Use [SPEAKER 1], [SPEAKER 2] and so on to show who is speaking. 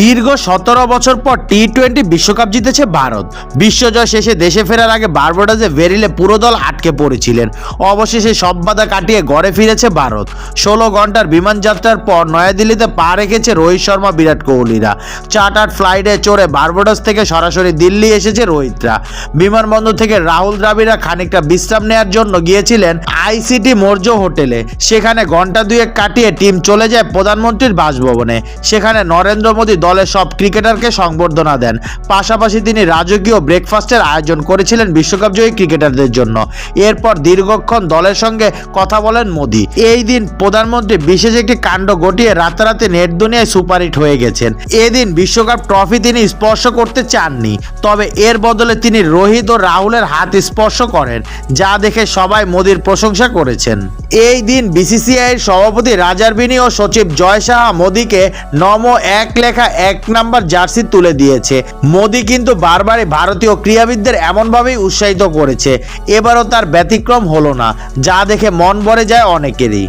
[SPEAKER 1] দীর্ঘ সতেরো বছর পর টি টোয়েন্টি বিশ্বকাপ জিতেছে ভারত। বিশ্বজয় শেষে দেশে ফেরার আগে বারবাডোজে ভেরিলে পুরো দল আটকে পড়েছিলেন। অবশেষে সব বাধা কাটিয়ে ঘরে ফিরেছে ভারত। ষোলো ঘণ্টার বিমান যাত্রার পর নয়াদিল্লিতে পা রেখেছে রোহিত শর্মা, বিরাট কোহলিরা। চার্টার্ড ফ্লাইটে চড়ে বারবাডোস থেকে সরাসরি দিল্লি এসেছে রোহিতরা। বিমানবন্দর থেকে রাহুল দ্রাবিড়া খানিকটা বিশ্রাম নেওয়ার জন্য গিয়েছিলেন আইসিটি মৌর্য হোটেলে। সেখানে ঘণ্টা দুয়েক কাটিয়ে টিম চলে যায় প্রধানমন্ত্রীর বাসভবনে। সেখানে নরেন্দ্র মোদী দলের সব ক্রিকেটারকে সংবর্ধনা দেন। পাশাপাশি তিনি রাজকীয় ব্রেকফাস্টের আয়োজন করেছিলেন বিশ্বকাপ জয়ী ক্রিকেটারদের জন্য। এরপর দীর্ঘক্ষণ দলের সঙ্গে কথা বলেন মোদী। এই দিন প্রধানমন্ত্রী বিশেষ একটি কাণ্ড ঘটিয়ে রাতারাতি নেট দুনিয়ায় সুপারহিট হয়ে গেছেন। এদিন বিশ্বকাপ ট্রফি তিনি স্পর্শ করতে চাননি, তবে এর বদলে তিনি রোহিত ও রাহুলের হাত স্পর্শ করেন, যা দেখে সবাই মোদির প্রশংসা করেছেন। এই দিন বিসিসিআইয়ের সভাপতি রাজার বিনি ও সচিব জয় সাহা মোদীকে নমো এক লেখা এক নাম্বার জার্সি তুলে দিয়েছে। মোদী কিন্তু বারবারই ভারতীয় ক্রীড়াবিদদের এমনভাবেই উৎসাহিত করেছে। এবারও তার ব্যতিক্রম হলো না, যা দেখে মন ভরে যায় অনেকেরই।